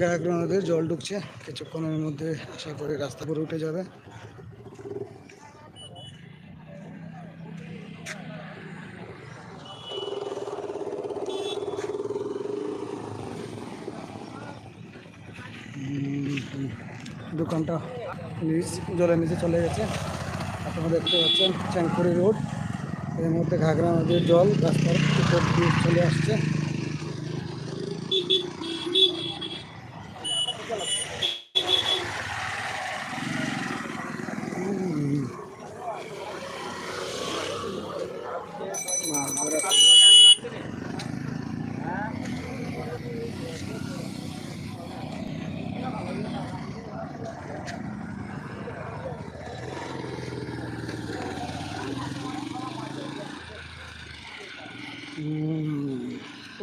গায়াগ্রা নদীর জল ঢুকছে। কিছুক্ষণের মধ্যে আশা করি রাস্তা পুরো উঠে যাবে। দোকানটা নিচ, জলের নিচে চলে গেছে। আপনারা দেখতে পাচ্ছেন চ্যাংপুরি রোড। এর মধ্যে ঘাগরা নদীর জল রাস্তার উপর দিয়ে চলে আসছে।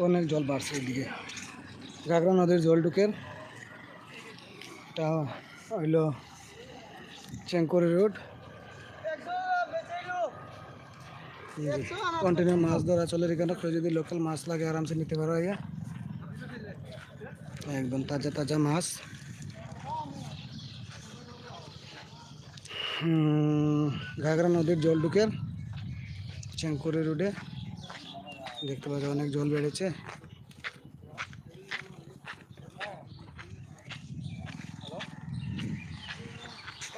অনেক জল বাড়ছে এদিকে। ঘাগরা নদীর জল ঢুকে এটা হইল চেঙ্কুরি রোড। কন্টিনিউ মাছ ধরা চলে, এখানে যদি লোকাল মাছ লাগে আরামসে নিতে পারো আইয়া একদম তাজা তাজা মাছ। ঘাগরা নদীর জল ঢুকে চেঙ্কুরি রোডে। দেখতে পাচ্ছি অনেক জল বেড়েছে।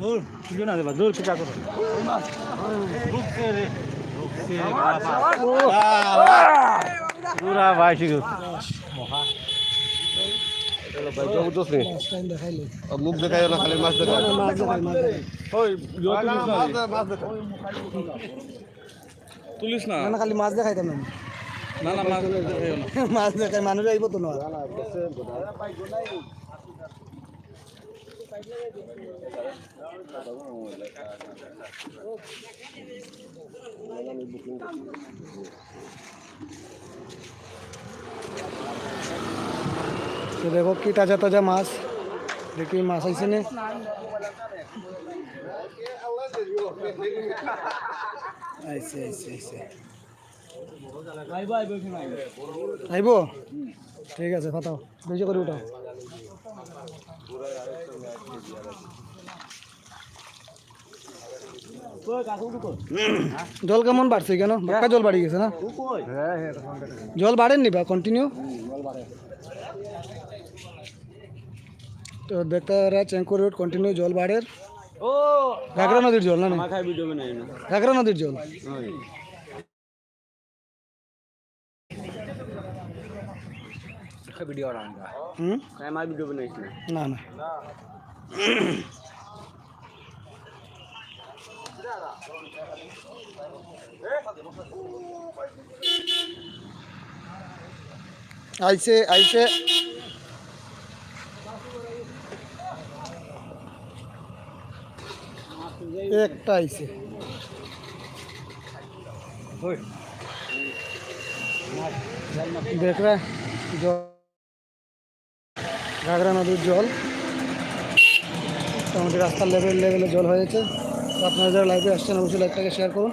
দূর কিছু না দেবা দূর চিন্তা করো। পুরা ভাই ঠিক মুখ দেখাই না খালি মাছ দেখাই মাছ দেখাই মাছ দেখাই ওই মাছ দেখাই তুলিস না খালি মাছ দেখাইতাম না না। মাছ মাছ মানুষ আইব তো না। দেখো কি তাজা তাজা মাছ। দেখি মাছ আইছে নে। আইছে আইছে আইছে। আইব? ঠিক আছে ফাটাও। বেশি করে উঠাও। জল কেমন বাড়ছে কেন? বাক্কা জল বাড়ি গেছে না? জল বাড়েননি বা কন্টিনিউ তো দেখতে পারা চেঙ্কুর রোড কন্টিনিউ জল বাড়ের। ও ঘাগরা নদীর জল না ঘাগরা নদীর জল? ভিডিও বানাই হুম আমার ভিডিও বানাইছ না না না আইছে আইছে একটা আইছে দেখ রে জল ঘাগরা নদীর জল। মোটামুটি রাস্তার লেভেল লেভেলে জল হয়েছে। তো আপনারা যারা লাইভে আসছেন, অবশ্যই লাইভটাকে শেয়ার করুন।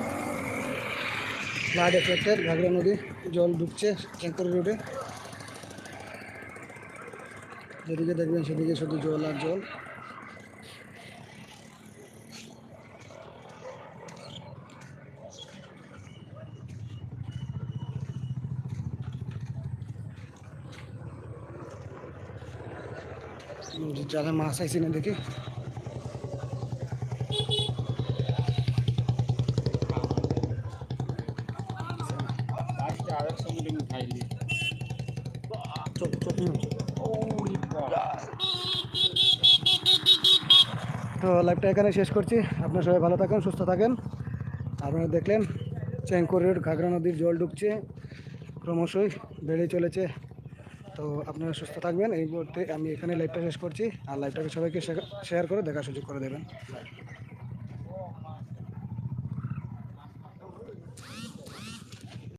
ফ্লাড এফেক্টেড ঘাগরা নদী জল ঢুকছে ট্যাঙ্কর রোডে যেদিকে দেখবেন সেদিকে শুধু জল আর জল। যারা মাছ আইসি না দেখি। তো লাইভটা এখানে শেষ করছি। আপনারা সবাই ভালো থাকেন, সুস্থ থাকেন। আপনারা দেখলেন চেঙ্কুর রোড, ঘাগরা নদীর জল ঢুকছে ক্রমশই বেড়ে চলেছে। তো আপনারা সুস্থ থাকবেন। এই মুহূর্তে আমি এখানে লাইভটা শেষ করছি। আর লাইভটাকে সবাইকে শেয়ার করে দেখার সুযোগ করে দেবেন।